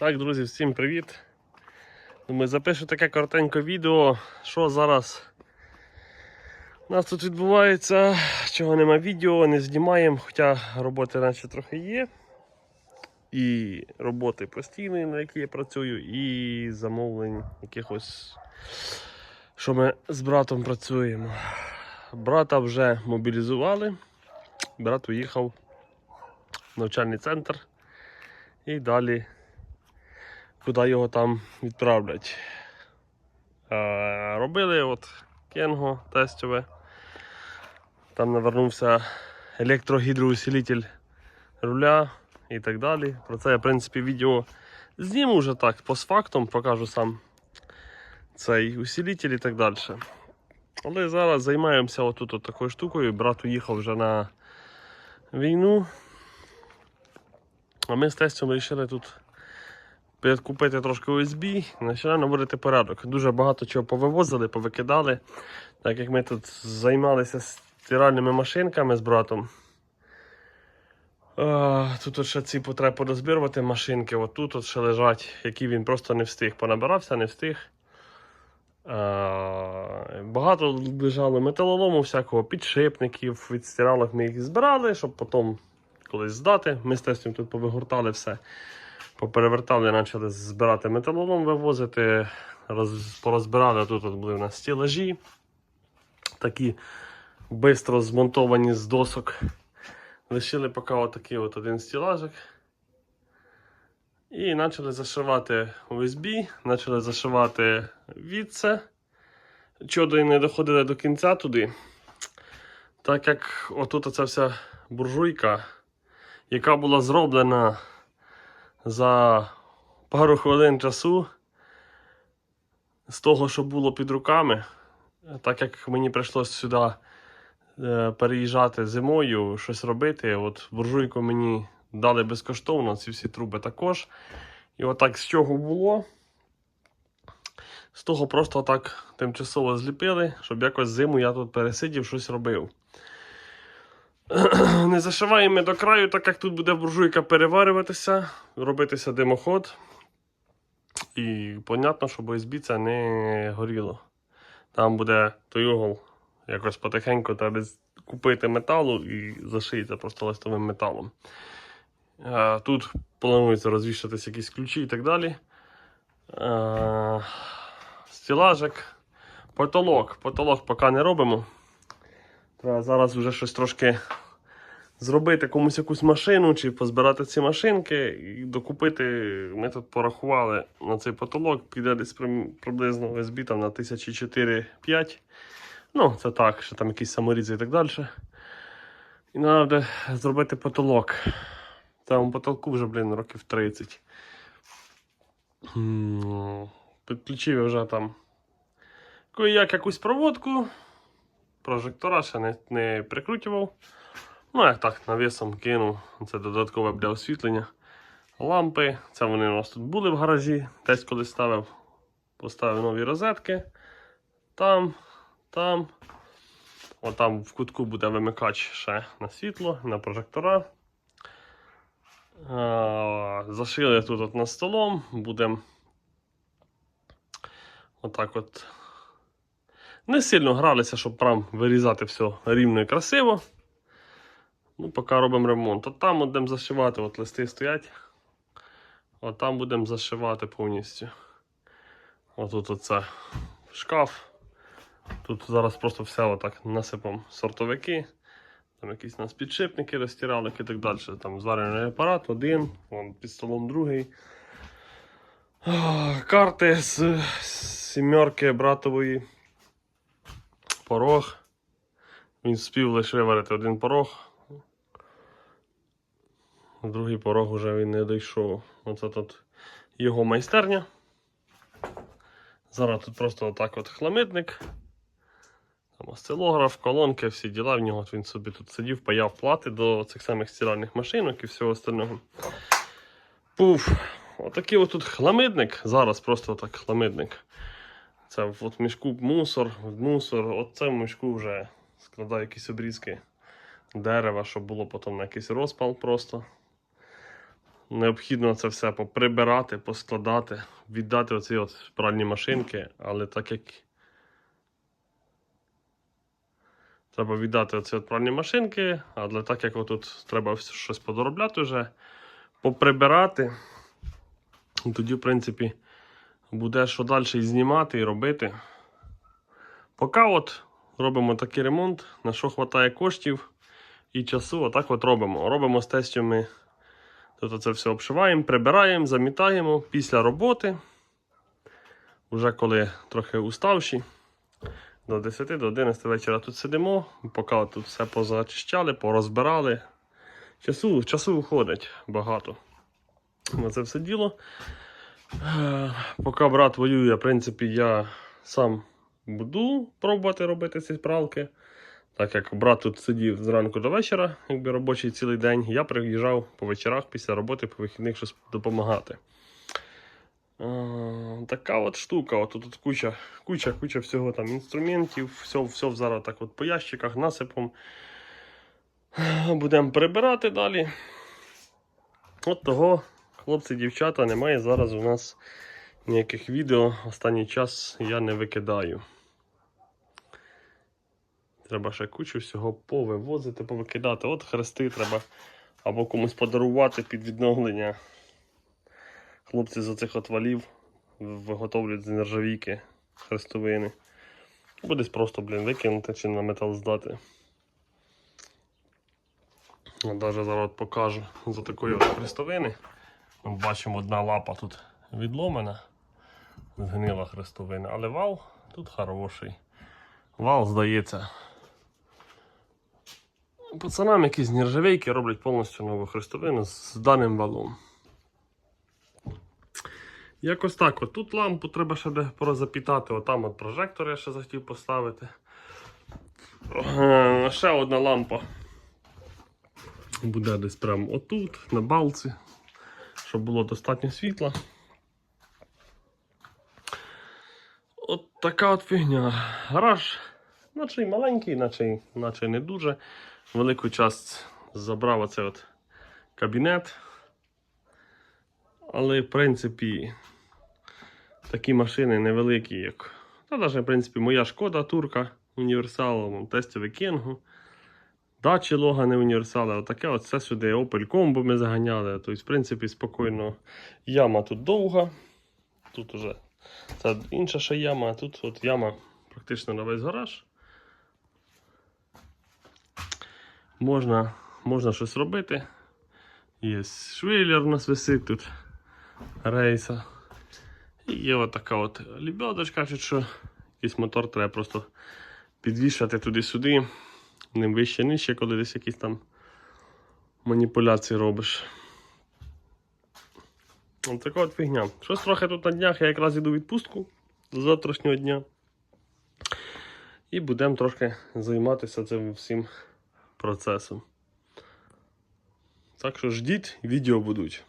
Так, друзі, всім привіт. Думаю, запишу таке коротеньке відео, що зараз у нас тут відбувається, чого нема відео, не знімаємо, хоча роботи наче трохи є. І роботи постійної, на які я працюю, і замовлень якихось, що ми з братом працюємо. Брата вже мобілізували, брат уїхав в навчальний центр і далі куди його там відправлять. Е, робили от кенго тестове. Там навернувся електрогідроусилитель руля і так далі. Про це я, в принципі, відео зніму вже так, постфактум, покажу сам цей усилитель і так далі. Але зараз займаємося отут от такою штукою. Брат уїхав вже на війну. А ми з тестем вирішили тут купити трошки USB почали наводити порядок. Дуже багато чого повивозили, повикидали. Так як ми тут займалися стиральними машинками з братом. Тут от ще ці потреби подозбирувати машинки, от тут от ще лежать, які він просто не встиг. Понабирався, не встиг. Багато лежало металолому, всякого підшипників, від стиралок ми їх збирали, щоб потім колись здати. Ми з тестом тут повигортали все. Поперевертали, почали збирати металолом, вивозити, роз, порозбирали. Тут от були у нас стілажі, такі швидко змонтовані з досок. Лишили поки отакий от один стілажик. І почали зашивати USB, почали зашивати відце. Чого не доходили до кінця туди. Так як отут оця вся буржуйка, яка була зроблена за пару хвилин часу з того, що було під руками, так як мені прийшлося сюди е, переїжджати зимою, щось робити, от буржуйку мені дали безкоштовно, ці всі труби також. І отак з чого було. З того просто так тимчасово зліпили, щоб якось зиму я тут пересидів, щось робив. Не зашиваємо до краю, так як тут буде буржуйка переварюватися, робитися димоход. І понятно, щоб OSB це не горіло. Там буде той угол якось потихеньку треба купити металу і зашиється просто листовим металом. Тут планується розвішатися якісь ключі і так далі. Стілажик. Потолок. Потолок поки не робимо. Треба зараз вже щось трошки зробити комусь якусь машину чи позбирати ці машинки і докупити. Ми тут порахували на цей потолок, піде десь приблизно ОСБ там на 1004-5. Ну, це так, що там якісь саморізи і так далі. І треба буде зробити потолок. Там потолку вже, блін, років 30. Підключив я вже там як якусь проводку. Прожектора ще не, не прикручував. Ну, як так, навісом кинув. Це додаткове для освітлення. Лампи. Це вони у нас тут були в гаражі. Десь коли ставив, поставив нові розетки. Там, там. Отам в кутку буде вимикач ще на світло, на прожектора. Зашили тут от над столом. Будемо отак от. Не сильно гралися, щоб прям вирізати все рівно і красиво. Ну, поки робимо ремонт. От там будемо зашивати, от листи стоять. От там будемо зашивати повністю. Отут оце шкаф. Тут зараз просто все отак насипом сортовики. Там якісь у нас підшипники, розтиралики і так далі. Там зварений апарат один, вон під столом другий. Карти з сімерки братової. Порог. Він спів лише виварити один порог. Другий порог вже він не дійшов. Оце тут його майстерня. Зараз тут просто отак от хламидник. Там осцилограф, колонки, всі діла в нього. Він собі тут сидів, паяв плати до цих самих стиральних машинок і всього остального. Пуф. Отакий от тут хламидник. Зараз просто так хламидник. Це от мішку мусор, мусор. Оце в мішку вже складаю якісь обрізки дерева, щоб було потім на якийсь розпал просто. необхідно це все поприбирати, поскладати, віддати оці от пральні машинки, але так як треба віддати оці от пральні машинки, але так як отут треба щось подоробляти вже, поприбирати, тоді, в принципі, буде що далі і знімати і робити. Поки от робимо такий ремонт, на що вистачає коштів і часу, отак от робимо. Робимо з тестю ми Тут це все обшиваємо, прибираємо, замітаємо після роботи. Вже коли трохи уставші, до 10 до 11 вечора тут сидимо, поки тут все позачищали, порозбирали. Часу, часу виходить багато. На це все діло. Поки брат воює, в принципі, я сам буду пробувати робити ці пралки. Так як брат тут сидів зранку до вечора, якби робочий цілий день, я приїжджав по вечорах після роботи, по вихідних щось допомагати. Е, така от штука. От тут куча, куча, куча всього там інструментів, все, все зараз так от по ящиках, насипом. Будемо прибирати далі. От того, хлопці, дівчата, немає зараз у нас ніяких відео. Останній час я не викидаю. Треба ще кучу всього повивозити, повикидати. От хрести треба або комусь подарувати під відновлення. Хлопці з оцих от валів виготовлюють з нержавійки хрестовини. Або десь просто, блін, викинути чи на метал здати. Навіть зараз покажу за такої хрестовини. Бачимо, одна лапа тут відломана, згнила хрестовина, але вал тут хороший. Вал, здається, Пацанам якісь з нержавейки роблять повністю нову хрестовину з даним валом. Якось так. От тут лампу треба ще де порозапітати. Отам от прожектор я ще захотів поставити. Е, Ще одна лампа. Буде десь прямо отут, на балці, щоб було достатньо світла. От така от фігня. Гараж, наче й маленький, наче, наче не дуже. Велику часть забрав оцей от кабінет. Але, в принципі, такі машини невеликі, як. Та навіть, в принципі, моя шкода турка універсалом, тестовий кенгу. Дачі Логани універсали, отаке от все сюди Opel Combo ми заганяли. Тобто, в принципі, спокійно. Яма тут довга. Тут уже це інша ще яма, а тут от яма практично на весь гараж. Можна, можна щось робити. Є швейлер у нас висить тут рейса. І є от така от лебедочка, що якийсь мотор треба просто підвішати туди-сюди. Ним вище нижче, коли десь якісь там маніпуляції робиш. Ось така от фігня. Щось трохи тут на днях, я якраз іду в відпустку до завтрашнього дня. І будемо трошки займатися цим всім процесом. Так що ждіть, відео будуть.